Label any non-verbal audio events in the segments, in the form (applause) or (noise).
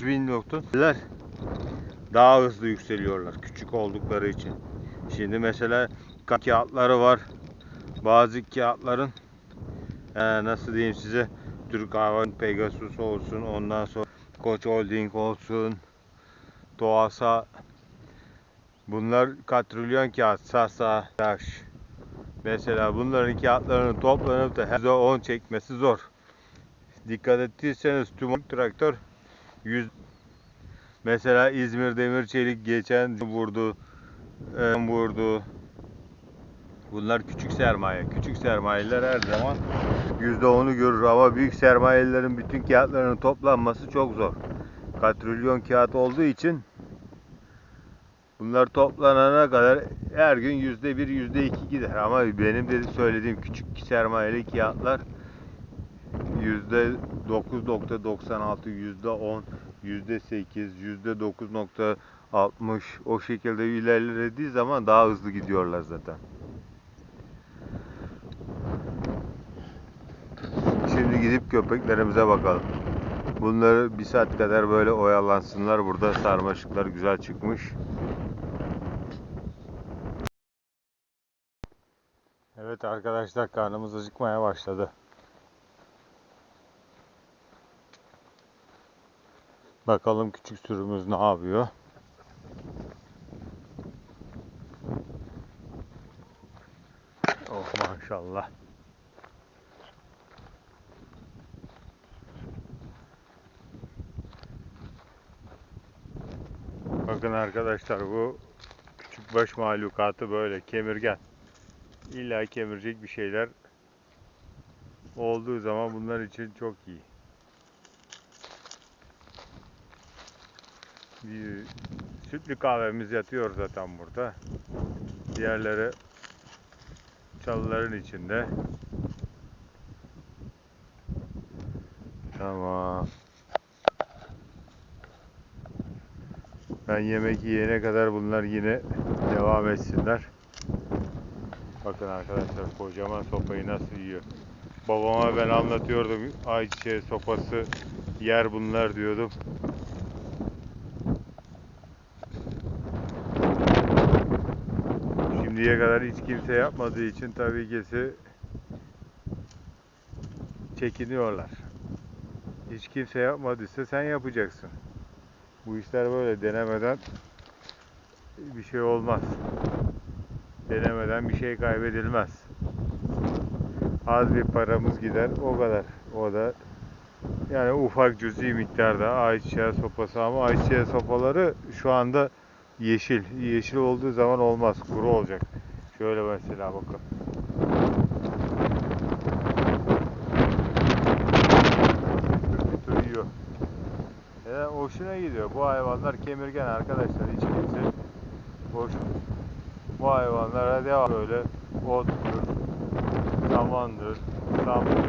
bin noktalar daha hızlı yükseliyorlar küçük oldukları için. Şimdi mesela ka- kağıtları var. Bazı kağıtların eee, nasıl diyeyim size Türk Hava Pegasus olsun ondan sonra Koç Holding olsun Doğasa bunlar katrilyon kağıt Sasa Taş mesela bunların kağıtlarının toplanıp da her %10 çekmesi zor. Dikkat ettiyseniz tüm traktör 100 Mesela İzmir Demir Çelik geçen vurdu, vurdu. Bunlar küçük sermaye. Küçük sermayeler her zaman %10'u görür ama büyük sermayelerin bütün kağıtlarının toplanması çok zor. Katrilyon kağıt olduğu için bunlar toplanana kadar her gün %1, %2 gider. Ama benim de söylediğim küçük sermayeli kağıtlar %9.96, %10, %8, %9.60 o şekilde ilerlediği zaman daha hızlı gidiyorlar zaten. Şimdi gidip köpeklerimize bakalım. Bunları bir saat kadar böyle oyalansınlar. Burada sarmaşıklar güzel çıkmış. Evet arkadaşlar karnımız acıkmaya başladı. Bakalım küçük sürümüz ne yapıyor. Oh maşallah. Bakın arkadaşlar bu küçük baş mahlukatı böyle kemirgen. İlla kemirecek bir şeyler olduğu zaman bunlar için çok iyi. Bir sütlü kahvemiz yatıyor zaten burada. Diğerleri çalıların içinde. Tamam. Ben yemek yiyene kadar bunlar yine devam etsinler. Bakın arkadaşlar kocaman sopayı nasıl yiyor. Babama ben anlatıyordum ayçiçeği sopası yer bunlar diyordum. Şimdiye kadar hiç kimse yapmadığı için tabii ki çekiniyorlar. Hiç kimse yapmadıysa sen yapacaksın. Bu işler böyle denemeden bir şey olmaz. Denemeden bir şey kaybedilmez. Az bir paramız gider o kadar. O da yani ufak cüzi miktarda ayçiçeği sopası ama ayçiçeği sopaları şu anda yeşil. Yeşil olduğu zaman olmaz. Kuru olacak. Şöyle mesela bakın. Yiyor. Ya hoşuna gidiyor. Bu hayvanlar kemirgen arkadaşlar. Hiç kimse boş bu hayvanlara devam böyle ottur, samandır, samdır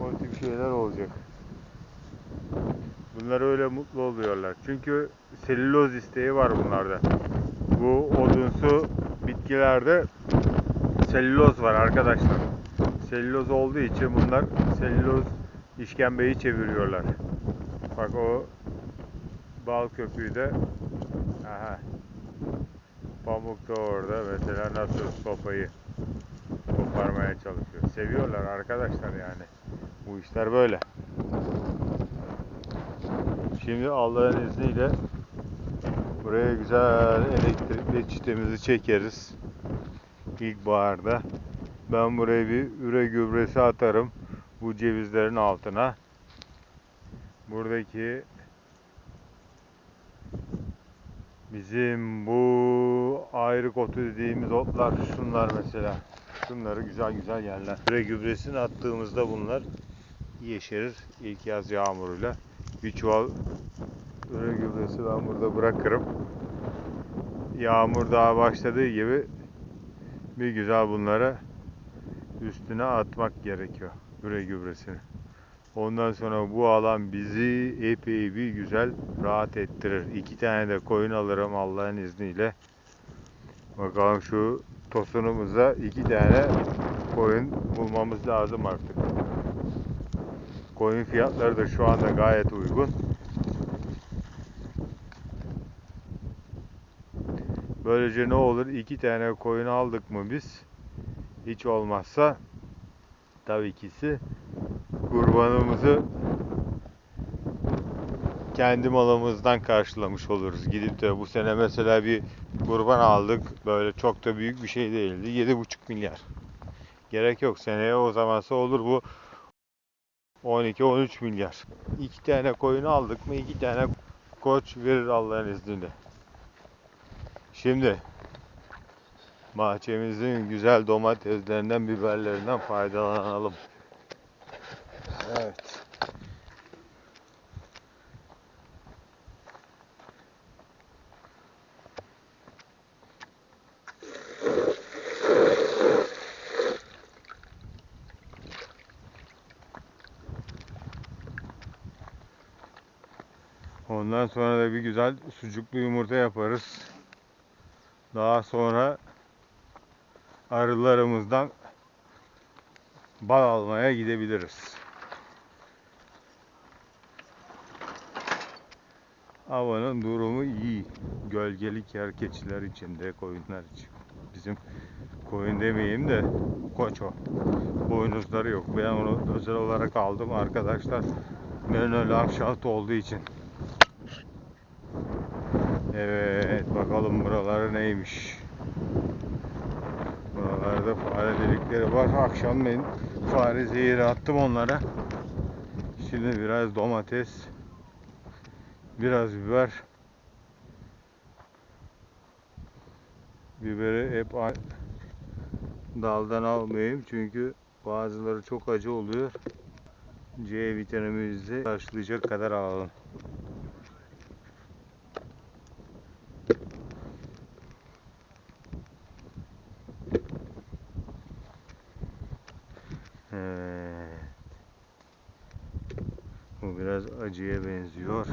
o tip şeyler olacak. Bunlar öyle mutlu oluyorlar. Çünkü selüloz isteği var bunlarda. Bu odunsu bitkilerde selüloz var arkadaşlar. Selüloz olduğu için bunlar selüloz işkembeyi çeviriyorlar. Bak o bal köpüğü de aha pamuk da orada mesela nasıl sopayı koparmaya çalışıyor. Seviyorlar arkadaşlar yani. Bu işler böyle. Şimdi Allah'ın izniyle buraya güzel elektrikli çitemizi çekeriz. İlkbaharda. Ben buraya bir üre gübresi atarım bu cevizlerin altına. Buradaki bizim bu ayrık otu dediğimiz otlar şunlar mesela. Şunları güzel güzel yerler. Üre gübresini attığımızda bunlar yeşerir ilk yaz yağmuruyla. Bir çuval üre gübresi ben burada bırakırım. Yağmur daha başladığı gibi bir güzel bunlara üstüne atmak gerekiyor üre gübresini. Ondan sonra bu alan bizi epey bir güzel rahat ettirir. İki tane de koyun alırım Allah'ın izniyle. Bakalım şu tosunumuza iki tane koyun bulmamız lazım artık. Koyun fiyatları da şu anda gayet uygun. Böylece ne olur? iki tane koyun aldık mı biz? Hiç olmazsa tabii ikisi kurbanımızı kendi malımızdan karşılamış oluruz. Gidip de bu sene mesela bir kurban aldık. Böyle çok da büyük bir şey değildi. 7,5 milyar. Gerek yok. Seneye o zamansa olur bu 12-13 milyar. İki tane koyun aldık mı iki tane koç verir Allah'ın izniyle. Şimdi bahçemizin güzel domateslerinden, biberlerinden faydalanalım. Evet. Ondan sonra da bir güzel sucuklu yumurta yaparız. Daha sonra arılarımızdan bal almaya gidebiliriz. Havanın durumu iyi. Gölgelik yer keçiler için de koyunlar için. Bizim koyun demeyeyim de koç o. Boynuzları yok. Ben onu özel olarak aldım arkadaşlar. Menö Lamşaht olduğu için. Evet bakalım buraları neymiş. Buralarda fare delikleri var. Akşam ben fare zehiri attım onlara. Şimdi biraz domates, biraz biber. Biberi hep daldan almayayım çünkü bazıları çok acı oluyor. C vitaminimizi karşılayacak kadar alalım. Biraz acıya benziyor.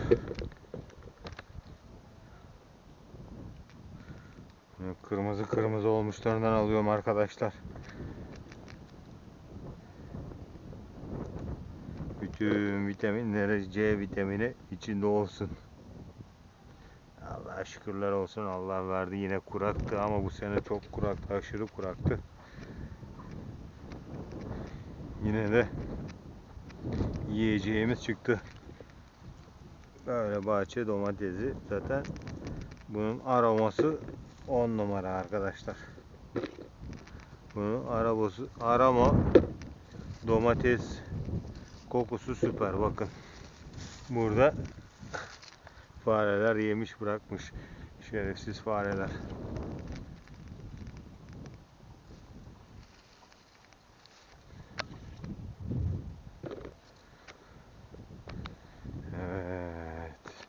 Kırmızı kırmızı olmuşlarından alıyorum arkadaşlar. Bütün vitaminleri C vitamini içinde olsun. Allah'a şükürler olsun Allah verdi yine kuraktı ama bu sene çok kuraktı aşırı kuraktı. Yine de yiyeceğimiz çıktı. Böyle bahçe domatesi zaten bunun aroması 10 numara arkadaşlar. Bunun arabası arama domates kokusu süper bakın. Burada fareler yemiş bırakmış. Şerefsiz fareler. Evet.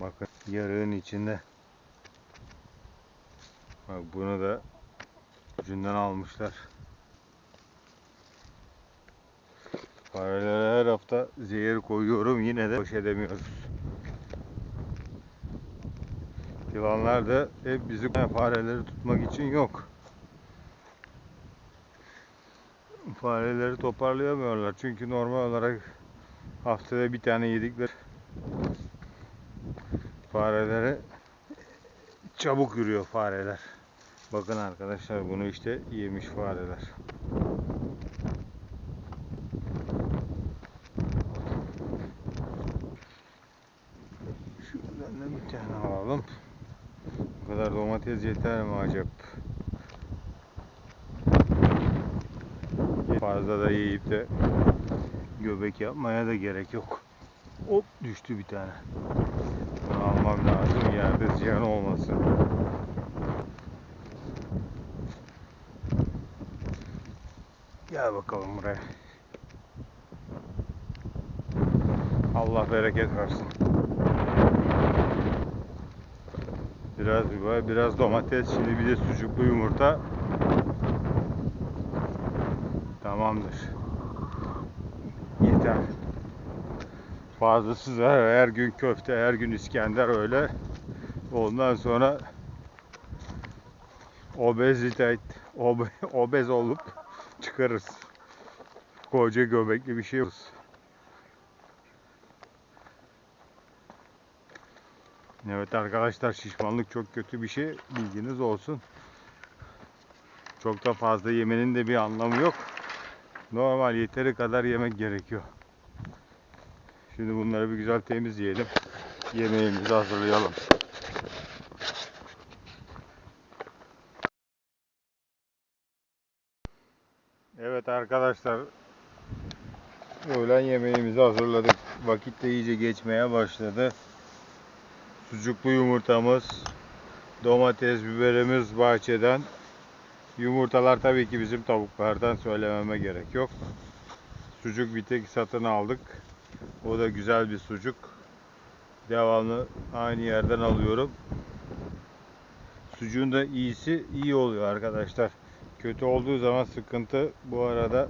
Bakın yarığın içinde. Bak bunu da ucundan almışlar. Farelere her hafta zehir koyuyorum yine de baş edemiyoruz. Yılanlar da hep bizi fareleri tutmak için yok. Fareleri toparlayamıyorlar çünkü normal olarak haftada bir tane yedikleri farelere çabuk yürüyor fareler. Bakın arkadaşlar bunu işte yemiş fareler. Şuradan da bir tane alalım. Bu kadar domates yeter mi acaba? Fazla da yiyip de göbek yapmaya da gerek yok. Hop düştü bir tane almak lazım yerde ziyan olmasın. Gel bakalım buraya. Allah bereket versin. Biraz biber, biraz domates, şimdi bir de sucuklu yumurta. Tamamdır. Yeter. Fazlası da her gün köfte, her gün İskender öyle. Ondan sonra obezite, obe, (laughs) obez olup çıkarız. Koca göbekli bir şey oluruz. Evet arkadaşlar şişmanlık çok kötü bir şey. Bilginiz olsun. Çok da fazla yemenin de bir anlamı yok. Normal yeteri kadar yemek gerekiyor. Şimdi bunları bir güzel temizleyelim. Yemeğimizi hazırlayalım. Evet arkadaşlar. Öğlen yemeğimizi hazırladık. Vakit de iyice geçmeye başladı. Sucuklu yumurtamız, domates, biberimiz bahçeden. Yumurtalar tabii ki bizim tavuklardan söylememe gerek yok. Sucuk bir tek satın aldık. O da güzel bir sucuk. Devamlı aynı yerden alıyorum. Sucuğun da iyisi iyi oluyor arkadaşlar. Kötü olduğu zaman sıkıntı. Bu arada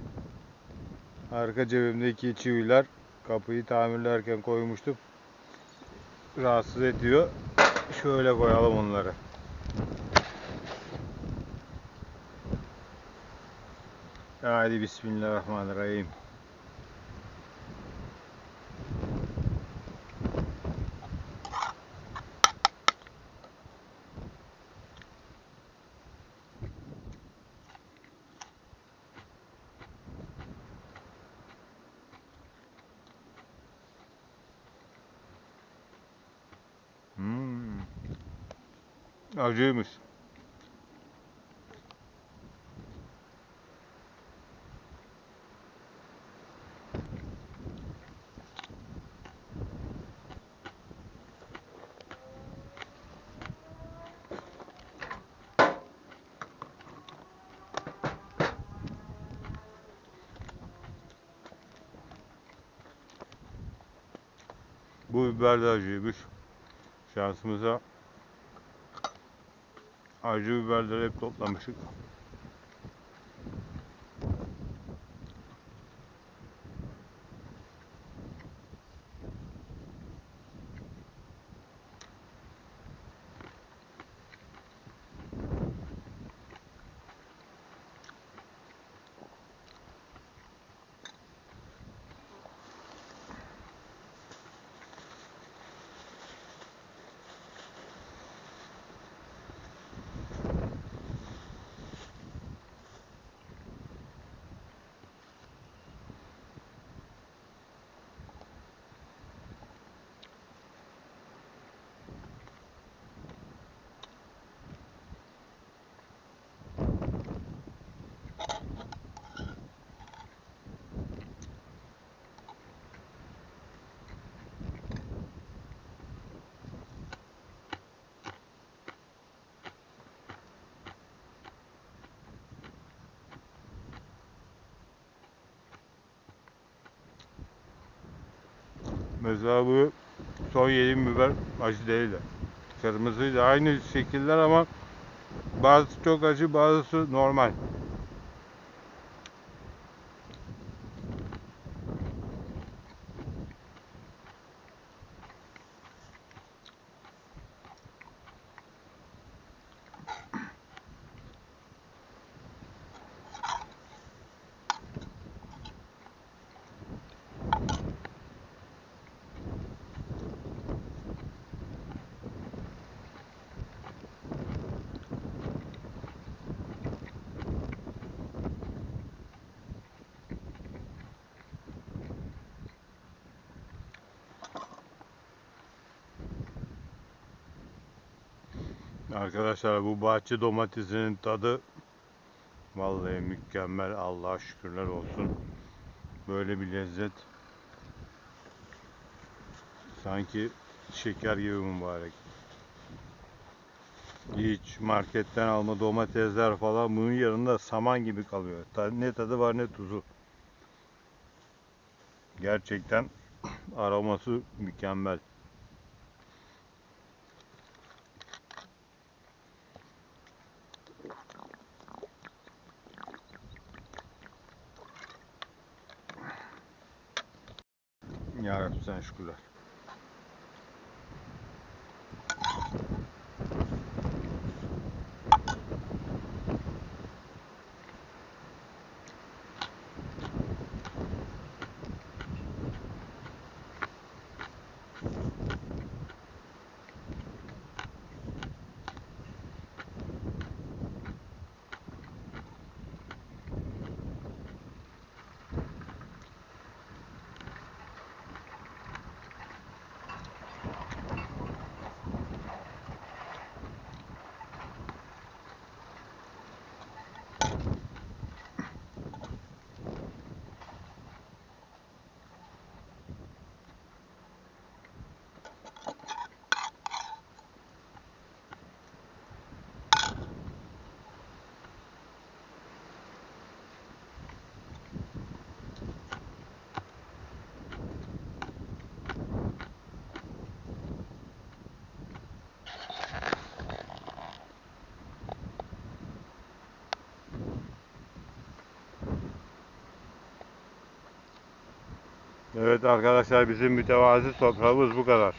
arka cebimdeki çiviler kapıyı tamirlerken koymuştum. Rahatsız ediyor. Şöyle koyalım onları. Hadi Bismillahirrahmanirrahim. Acıymış. Bu biber de acıymış. Şansımıza acı biberleri hep toplamışık. Mesela bu son yediğim biber acı değildi. Kırmızıydı. Aynı şekiller ama bazısı çok acı bazısı normal. Arkadaşlar bu bahçe domatesinin tadı vallahi mükemmel. Allah'a şükürler olsun. Böyle bir lezzet sanki şeker gibi mübarek. Hiç marketten alma domatesler falan bunun yanında saman gibi kalıyor. Ne tadı var ne tuzu. Gerçekten (clears throat) Aroması mükemmel. Yarabbim sen şükürler. Evet arkadaşlar bizim mütevazi soframız bu kadar.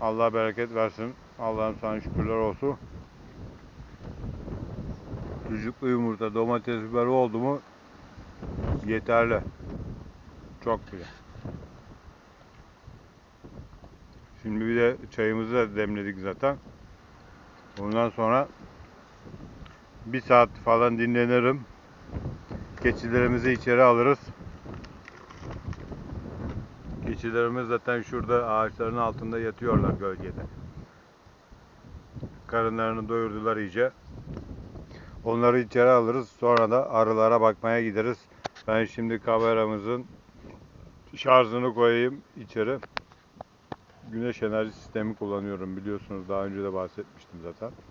Allah bereket versin. Allah'ım sana şükürler olsun. Sucuklu yumurta, domates, biber oldu mu yeterli. Çok güzel. Şimdi bir de çayımızı da demledik zaten. Ondan sonra bir saat falan dinlenirim. Keçilerimizi içeri alırız. Keçilerimiz zaten şurada ağaçların altında yatıyorlar gölgede. Karınlarını doyurdular iyice. Onları içeri alırız. Sonra da arılara bakmaya gideriz. Ben şimdi kameramızın şarjını koyayım içeri. Güneş enerji sistemi kullanıyorum biliyorsunuz daha önce de bahsetmiştim zaten.